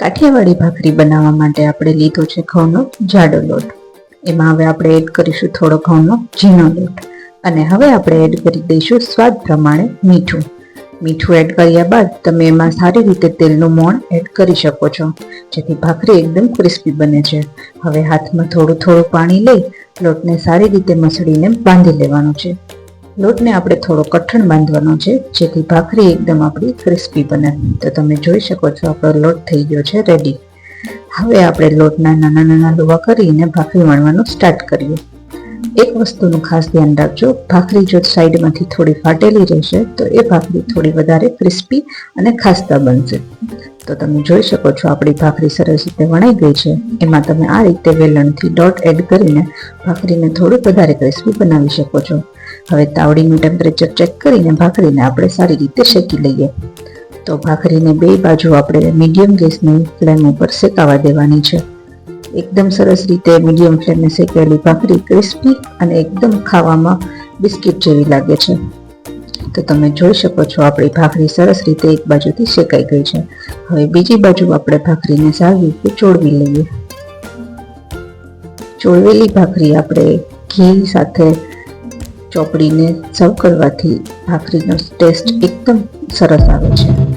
કાઠિયાવાડી ભાખરી બનાવવા માટે આપણે લીધો છે ઘઉંનો જાડો લોટ. એમાં હવે આપણે એડ કરીશું થોડો ઘઉંનો ઝીણો લોટ. અને હવે આપણે એડ કરી દઈશું સ્વાદ પ્રમાણે મીઠું. મીઠું એડ કર્યા બાદ તમે એમાં સારી રીતે તેલનું મોણ એડ કરી શકો છો, જેથી ભાખરી એકદમ ક્રિસ્પી બને છે. હવે હાથમાં થોડું થોડું પાણી લઈ લોટને સારી રીતે મસળીને બાંધી લેવાનું છે. લોટને આપણે થોડો કઠણ બાંધવાનો છે, જેથી ભાખરી એકદમ આપણી ક્રિસ્પી બને. તો તમે જોઈ શકો છો, આપણો લોટ થઈ ગયો છે રેડી હવે આપણે લોટના નાના નાના લુવા કરીને ભાખરી વણવાનું સ્ટાર્ટ કરીએ. એક વસ્તુનું ખાસ ધ્યાન રાખજો, ભાખરી જો સાઈડમાંથી થોડી ફાટેલી રહેશે, તો એ ભાખરી થોડી વધારે ક્રિસ્પી અને ખાસ્તા બનશે. તો તમે જોઈ શકો છો, આપણી ભાખરી સરસ રીતે વણાઈ ગઈ છે. એમાં તમે આ રીતે વેલણથી ડોટ એડ કરીને ભાખરીને થોડું વધારે ક્રિસ્પી બનાવી શકો છો. હવે તાવડીનું ટેમ્પરેચર ચેક કરીને ભાખરીને આપણે સારી રીતે શેકી લઈએ. તો ભાખરીને બે બાજુ આપણે મીડિયમ ગેસની ફ્લેમ ઉપર શેકાવા દેવાની છે. એકદમ સરસ રીતે મીડિયમ ફ્લેમે શેકેલી ભાખરી ક્રિસ્પી અને એકદમ ખાવામાં બિસ્કિટ જેવી લાગે છે. તો તમે જોઈ શકો છો આપણી ભાખરી સરસ રીતે એક બાજુથી શેકાઈ ગઈ છે. હવે બીજી બાજુ આપણે ભાખરીને સારી રીતે ચોળવી લઈએ. ચોળવેલી ભાખરી આપણે ઘી સાથે ચોપડીને સર્વ કરવાથી ભાખરીનો ટેસ્ટ એકદમ સરસ આવે છે.